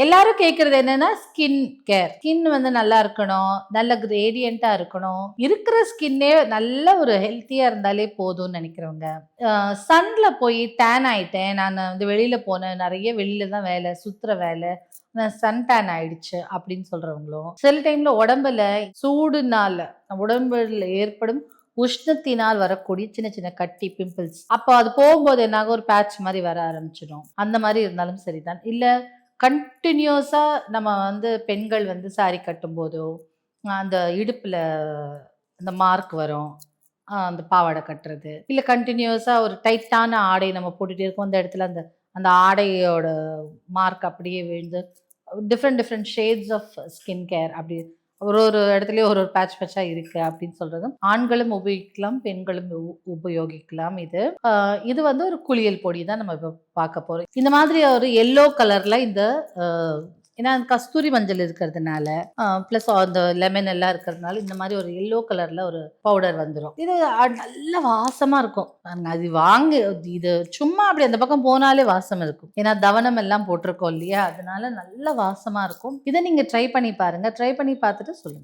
எல்லாரும் கேட்கறது என்னன்னா ஸ்கின் கேர் ஸ்கின் வந்து நல்லா இருக்கணும் நல்ல கிரேடியண்டா இருக்கணும். இருக்கிற ஸ்கின்னே நல்ல ஒரு ஹெல்த்தியா இருந்தாலே போதும்னு நினைக்கிறவங்க. சன்ல போய் டேன் ஆயிட்டேன். நான் வந்து வெளியில போனேன். நிறைய வெளியில தான் வேலை சுத்துற வேலை. நான் சன் டேன் ஆயிடுச்சு அப்படின்னு சொல்றவங்களும் சில டைம்ல உடம்புல சூடுனால உடம்புல ஏற்படும் உஷ்ணத்தினால் வரக்கூடிய சின்ன சின்ன கட்டி பிம்பிள்ஸ் அப்போ அது போகும்போது என்னாக ஒரு பேட்ச் மாதிரி வர ஆரம்பிச்சிடும். அந்த மாதிரி இருந்தாலும் சரிதான். இல்லை கண்டினியூஸாக நம்ம வந்து பெண்கள் வந்து சாரி கட்டும்போதோ அந்த இடுப்பில் அந்த மார்க் வரும். அந்த பாவாடை கட்டுறது. இல்லை கண்டினியூஸாக ஒரு டைட்டான ஆடை நம்ம போட்டுகிட்டே இருக்கோம். அந்த இடத்துல அந்த அந்த ஆடையோட மார்க் அப்படியே விழுந்து different different shades of skin care அப்படி ஒரு ஒரு இடத்துலயும் ஒரு ஒரு பேட்ச் பேட்சா இருக்கு அப்படின்னு சொல்றதும் ஆண்களும் உபயோகிக்கலாம் பெண்களும் உ- உபயோகிக்கலாம் இது. இது வந்து ஒரு குளியல் பொடி தான் நம்ம இப்போ பார்க்க போறோம். இந்த மாதிரி ஒரு எல்லோ கலர்ல இந்த ஏன்னா கஸ்தூரி மஞ்சள் இருக்கிறதுனால ப்ளஸ் அந்த லெமன் எல்லாம் இருக்கிறதுனால இந்த மாதிரி ஒரு எல்லோ கலரில் ஒரு பவுடர் வந்துடும் இது நல்ல வாசமாக இருக்கும். நாங்கள் அது வாங்கி இது சும்மா அப்படி அந்த பக்கம் போனாலே வாசம் இருக்கும். ஏன்னா தவனம் எல்லாம் போட்டிருக்கோம் இல்லையா? அதனால நல்ல வாசமாக இருக்கும். இதை நீங்கள் ட்ரை பண்ணி பாருங்கள் ட்ரை பண்ணி பார்த்துட்டு சொல்லுங்கள்